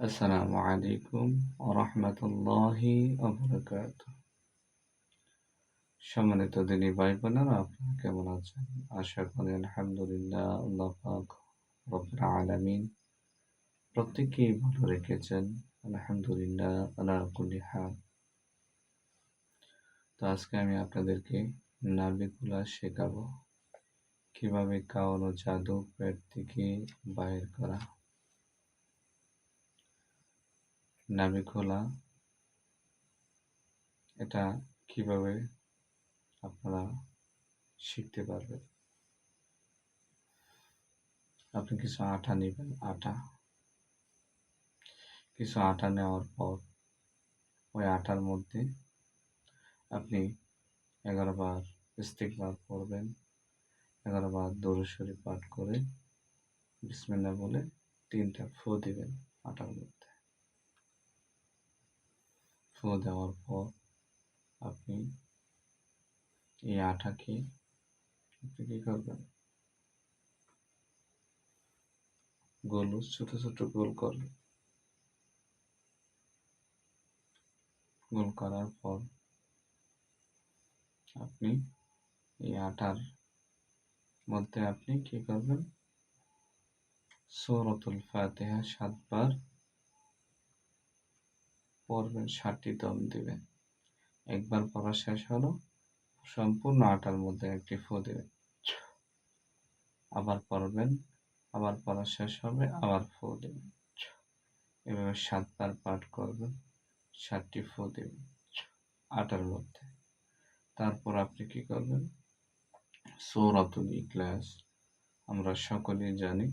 আসসালামু আলাইকুম রহমতুল্লাহি সম্মানিত দিনী ভাই বোনেরা আপনারা কেমন আছেন? আশা করি আলহামদুলিল্লাহ প্রত্যেকেই ভালো রেখেছেন। আলহামদুলিল্লাহ হাল। তো আজকে আমি আপনাদেরকে নাবিকুলা শেখাবো। কীভাবে কাউন জাদু পেট থেকে বাইর করা। নাভি খোলা এটা কীভাবে আপনারা শিখতে পারবেন? আপনি কিছু আটা নেবেন, আটা। কিছু আটা নেওয়ার পর ওই আটার মধ্যে আপনি এগারো বার ইস্তিকবার করবেন, এগারো বার দরুশরী পাঠ করে বিসমিল্লা বলে তিনটা ফু দিবেন আটার মধ্যে। ফু দেওয়ার পর আপনি এই আটাকে আপনি কী করবেন? গোল ছোট ছোট গোল করবেন গোল করার পর আপনি এই আটার মধ্যে আপনি কি করবেন? সৌরতুল ফাতেহা সাতবার পড়বেন, ষাটটি দম দিবেন। একবার পড়া শেষ হলো, সম্পূর্ণ আটার মধ্যে একটি ফু দেবেন। আবার পড়বেন, আবার পড়া শেষ হবে, আবার ফু দেবেন। এভাবে সাতবার পাঠ করবেন, ষাটটি ফু দেবেন আটার মধ্যে। তারপর আপনি কি করবেন? সৌরাতুল ইকলাস আমরা সকলেই জানি,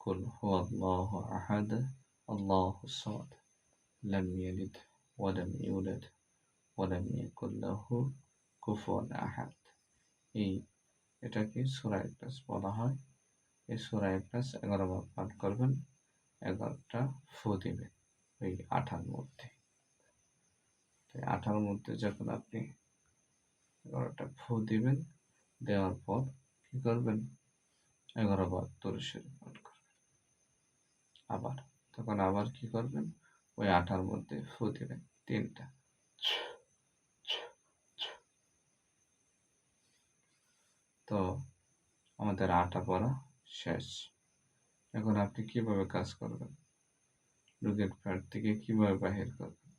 কুল হু আল্লাহ আহাদ, আল্লাহ সাদ। লাম ইয়ালিদ ওয়ালাম ইউলাদ ওয়ালাম ইয়াকুল লাহু কুফুয়ান আহাদ এই এটাকে সূরা ইখলাস বলা হয়। এই সূরা ইখলাস এগারো বার পাঠ করবেন, এগারোটা ফু দিবেন ওই আঠার মধ্যে। আঠার মধ্যে যখন আপনি এগারোটা ফু দিবেন, দেওয়ার পর কি করবেন? এগারো বার তরুষের পাঠ করবেন। আবার, তখন আবার কি করবেন? ওই আটার মধ্যে ফু তিনটা। তো আমাদের আটা পড়া শেষ। এখন আপনি কীভাবে কাজ করবেন? রোগের পেট থেকে কীভাবে বাহির করবেন?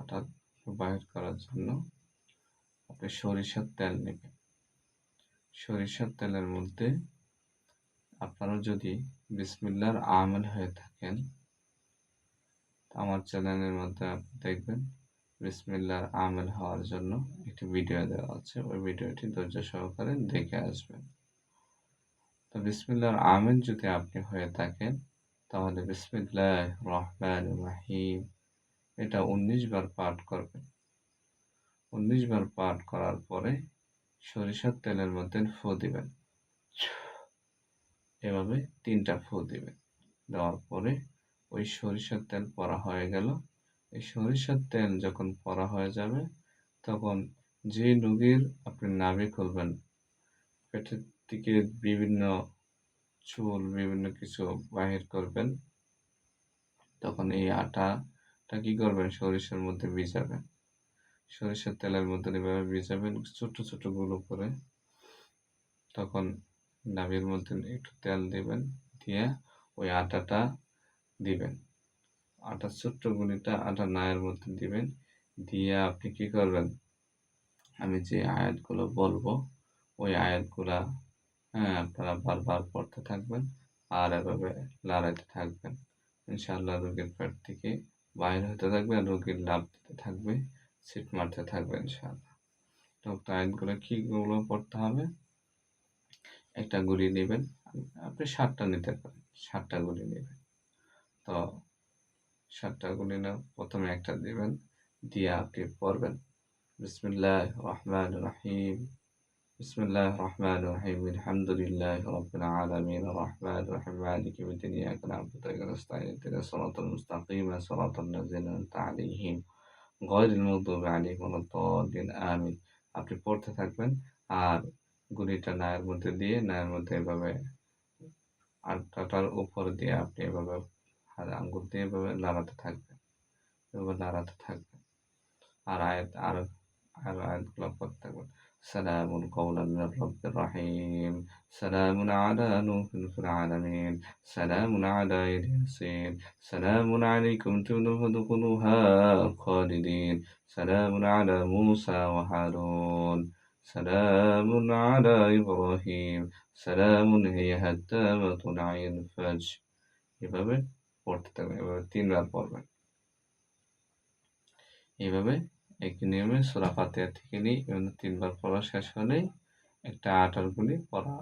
আটা বাহির করার জন্য আপনি সরিষার তেল নেবেন। সরিষার তেলের মধ্যে আপনারা যদি বিসমিল্লার আমেল হয়ে থাকেন আমার চ্যানেলের মধ্যে আপনি দেখবেন বিসমিল্লার আমেল হওয়ার জন্য একটি ভিডিও দেওয়া আছে। ওই ভিডিওটি ধৈর্য সহকারে দেখে আসবেন। তো বিসমিল্লার আমেল যদি আপনি হয়ে থাকেন, তাহলে বিসমিল্লাহ রহমান রাহিম, এটা উনিশ বার পাঠ করবেন। উনিশ বার পাঠ করার পরে সরিষার তেলের মধ্যে ফু দিবেন। এভাবে তিনটা ফু দিবেন দেওয়ার পরে ওই সরিষার তেল পরা হয়ে গেল। এই সরিষার তেল যখন পরা হয়ে যাবে, তখন যে রোগীর আপনি নাভি খুলবেন, পেটের থেকে বিভিন্ন চুল, বিভিন্ন কিছু বাহির করবেন, তখন এই আটাটা কি করবেন? সরিষার মধ্যে ভিজাবেন। সরিষার তেলের মধ্যে এভাবে ভিজাবেন, ছোট ছোটগুলো করে। তখন নাভির মধ্যে একটু তেল দিবেন, দিয়ে ওই আটাটা দিবেন। আটার ছোট্ট গুলিটা আটা নায়ের মধ্যে দিবেন, দিয়ে আপনি কি করবেন, আমি যে আয়াতগুলো বলব, ওই আয়াতগুলা হ্যাঁ আপনারা বারবার পড়তে থাকবেন আর এভাবে লড়াইতে থাকবেন। ইনশাআল্লাহ রোগীর পেট থেকে বাইরে হতে থাকবে আর রোগীর লাভ দিতে থাকবে সিট মারতে থাকবে ইনশাআল্লাহ। তো আয়াতগুলো কীগুলো পড়তে হবে? একটা গুলি নেবেন, আপনি সাতটা নিতে পারেন, সাতটা গুলি নেবেন। তো সাতটা গুলি না, প্রথমে একটা দেবেন, দিয়ে আপনি পড়বেন। বিসমিল্লাহ রহমান রহিম, বিসমিল্লাহ রহমান রহিম, আলহামদুলিল্লাহ রব্বিল আলামিন, রহমান রহিম আপনি পড়তে থাকবেন, আর গুলিটা নায়ের মধ্যে দিয়ে নায়ের মধ্যে এভাবে আটাটার উপর দিয়ে আপনি এভাবে হাত আঙ্গুল দিয়ে এভাবে নাড়াতে থাকবেন এভাবে নাড়াতে থাকবেন আর আয়াত আর আর আয়াতগুলো পড়তে থাকবেন سلام قولا من رب رحيم سلام على نوح في العالمين سلام على ياسين سلام عليكم فادخلوها خالدين سلام على موسى وهارون سلام على إبراهيم سلام هي حتى مطلع الفجر এভাবে পড়তে থাকবেন এভাবে তিনবার পড়বেন এইভাবে একই নিয়মে সোরা ফাতেহা থেকে নিয়ে তিনবার পড়া শেষ হলেই একটা আটার গুলি পড়া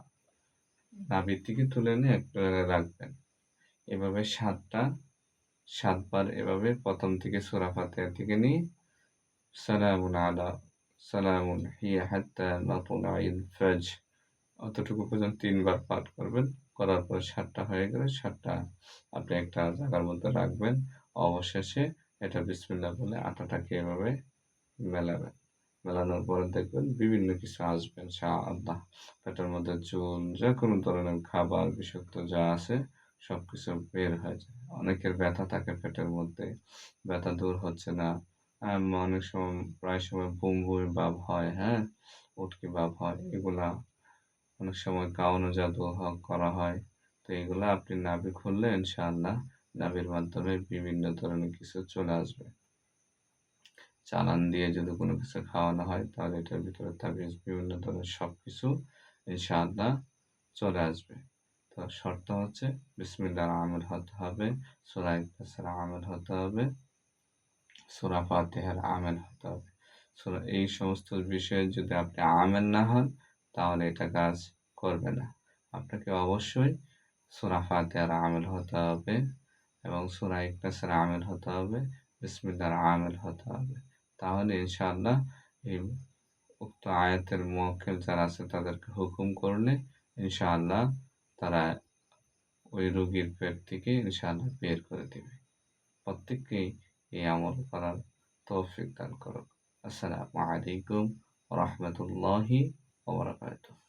নাভির থেকে তুলে নিয়ে একটা রাখবেন এভাবে সাতটা সাতবার এভাবে প্রথম থেকে সোরা ফাতেহা থেকে নিয়ে সালামুন আলা সালামুন হিয়া হাত্তা মাতুলাইল ফজ। অতটুকু পর্যন্ত তিনবার পাঠ করবেন। করার পর সাতটা হয়ে গেলে সাতটা আপনি একটা জায়গার মধ্যে রাখবেন। অবশেষে এটা বিসমিল্লা বলে আটাটাকে এভাবে মেলাবেন। মেলানোর পরে দেখবেন বিভিন্ন কিছু আসবেন শাহ আল্লাহ পেটের মধ্যে চুল যে কোনো ধরনের খাবার, বিষাক্ত যা আছে সব কিছু বের হয়ে যায়। অনেকের ব্যথা থাকে পেটের মধ্যে। ব্যথা দূর হচ্ছে না। অনেক সময়, প্রায় সময় বুমি ভাব হয় হ্যাঁ? উটকি ভাব হয়, এগুলা অনেক সময় কাউনো জাদু করা হয়। তো এগুলো আপনি নাভি খুললে ইনশাআল্লাহ নাভির মাধ্যমে বিভিন্ন ধরনের কিছু চলে আসবে। চালান দিয়ে যদি কোনো কিছু খাওয়ানো হয়, তাহলে এটার ভিতরে তাবিজ, বিভিন্ন ধরনের সব কিছু ইনশাআল্লাহ চলে আসবে। তো শর্ত হচ্ছে বিসমিল্লার আমল হতে হবে, সোরা আমল হতে হবে। সোরা ফাতেহার আমেল হতে হবে। এই সমস্ত বিষয়ে যদি আপনি আমেল না হন, তাহলে এটা কাজ করবে না। আপনাকে অবশ্যই সোরা ফাতেহার আমেল হতে হবে এবং সোরা ইকলাসের আমেল হতে হবে, বিসমিল্লার আমেল হতে হবে। তাহলে ইনশাআল্লাহ এই উক্ত আয়াতের মোয়াক্কেল যারা আছে, তাদেরকে হুকুম করলে ইনশাআল্লাহ তারা ওই রোগীর পেট থেকে ইনশাআল্লাহ বের করে দেবে। প্রত্যেককেই এই আমল করার তৌফিক দান করুক আসসালামু আলাইকুম রহমতুল্লাহি ওবরাকাতুহ